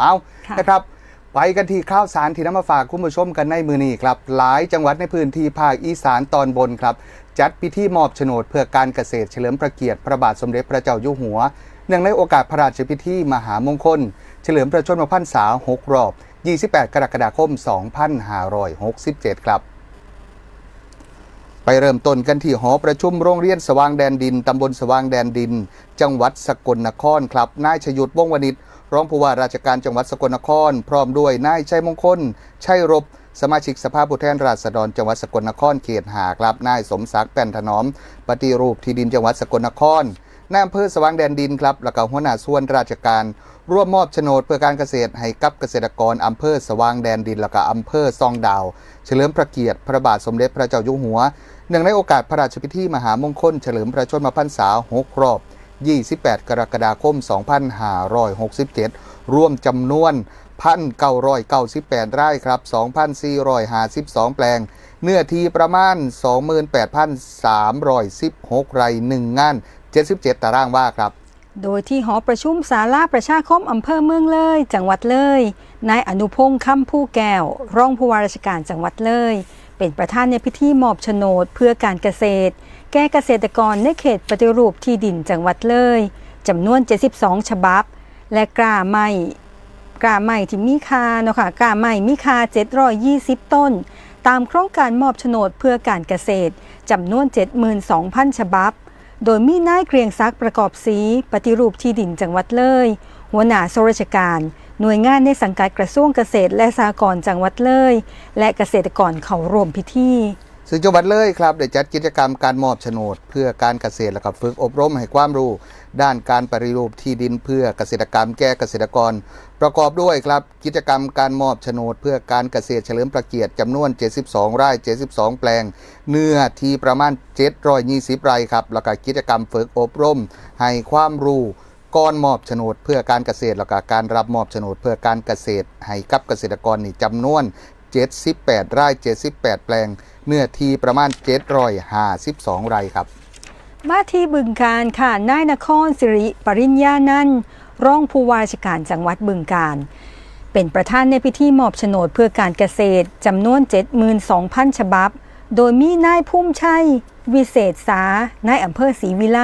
เอาค่ะนะครับไปกันที่ข้าวสารที่นำมาฝากคุณผู้ชมกันในมือนี้ครับ หลายจังหวัดในพื้นที่ภาคอีสานตอนบนครับ จัดพิธีมอบโฉนดเพื่อการเกษตรเฉลิมพระเกียรติพระบาทสมเด็จพระเจ้าอยู่หัวเนื่องในโอกาสพระราชพิธีมหามงคล เฉลิมพระชนมพรรษา 6 รอบ 28 กรกฎาคม 2567 ครับ ไปเริ่มต้นกันที่หอประชุมโรงเรียนสว่างแดนดิน ตำบลสว่างแดนดิน จังหวัดสกลนครครับ นายชยุทธวงศ์วณิช รองผู้ว่าราชการจังหวัดสกลนคร พร้อมด้วยนายชัยมงคล ชัยรบ สมาชิกสภาผู้แทนราษฎรจังหวัดสกลนครเขตหาครับนายสมศักดิ์แป้นถนอม ปฏิรูปที่ดินจังหวัดสกลนครนายอำเภอสว่างแดนดินครับแล้วก็หัวหน้าส่วนราชการร่วมมอบโฉนดเพื่อการเกษตรให้กับเกษตรกรอำเภอสว่างแดนดินแล้วก็อำเภอซองดาว เฉลิมพระเกียรติพระบาทสมเด็จพระเจ้าอยู่หัวเนื่องในโอกาสพระราชพิธีมหามงคลเฉลิมพระชนมพรรษา6รอบ 28 กรกฎาคม 2567รวมจำนวน1,998 ไร่ครับ 2,452 แปลง เนื้อที่ประมาณ 28,316 ไร่1งาน 77 ตารางว่าครับ โดยที่หอประชุมศาลาประชาคมอำเภอเมืองเลย จังหวัดเลย นายอนุพงษ์คำผู้แก้ว รองผู้ว่าราชการจังหวัดเลย เป็นประธานในพิธีมอบโฉนดเพื่อการเกษตร แก่เกษตรกรในเขตปฏิรูปที่ดินจังหวัดเลยจำนวน 72 ฉบับ และกล้าไม้กล้าไม้ที่มีค่าเนาะค่ะกล้าไม้มีค่า 720 ต้น ตามโครงการมอบโฉนดเพื่อการเกษตรจำนวน 72,000 ฉบับ โดยมีนายเกรียงศักดิ์ประกอบศรีปฏิรูปที่ดินจังหวัดเลย หัวหน้าส่วนราชการ หน่วยงานในสังกัดกระทรวงเกษตร และสหกรณ์จังหวัดเลย และเกษตรกรเขาร่วมพิธีซึ่งจังหวัดเลยครับได้จัดกิจกรรมการมอบโฉนด เพื่อการเกษตรและก็ฝึกอบรมให้ความรู้ ด้านการปฏิรูปที่ดินเพื่อเกษตรกรรมแก่เกษตรกร ประกอบด้วยครับกิจกรรมการมอบโฉนด เพื่อการเกษตรเฉลิมพระเกียรติจำนวน 72 ไร่ 72 แปลง เนื้อที่ประมาณ 720 ไร่ครับแล้วก็กิจกรรมฝึกอบรมให้ความรู้ ก่อนมอบโฉนดเพื่อการเกษตรแล้วก็การรับมอบโฉนดเพื่อการเกษตรให้กับเกษตรกรนี่จำนวน 78 ไร่ 78 แปลง เนื้อที่ประมาณ 752 ไร่ครับ มาที่บึงการค่ะนายนครสิริปริญญานันรองผู้ว่าราชการจังหวัดบึงการเป็นประธานในพิธีมอบโฉนดเพื่อการเกษตรจำนวน 72,000 ฉบับ โดยมีนายภูมิชัย วิเศษสานายอำเภอศรีวิไล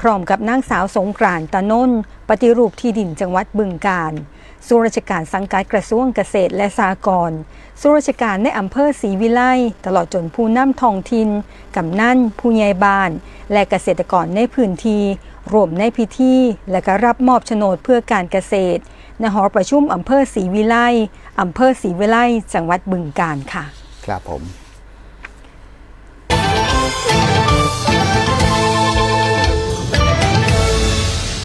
พร้อมกับนางสาวสงกรานต์ตะนนปฏิรูปที่ดินจังหวัดบึงการส่วนราชการสังกัดกระทรวงเกษตรและสหกรณ์ส่วนราชการในอำเภอศรีวิไลตลอดจนผู้นำท้องถิ่นกำนันผู้ใหญ่บ้าน และเกษตรกรในพื้นที่รวมในพิธีและก็รับมอบโฉนดเพื่อการเกษตรณหอประชุมอำเภอศรีวิไลอำเภอศรีวิไลจังหวัดบึงกาฬค่ะ ครับผม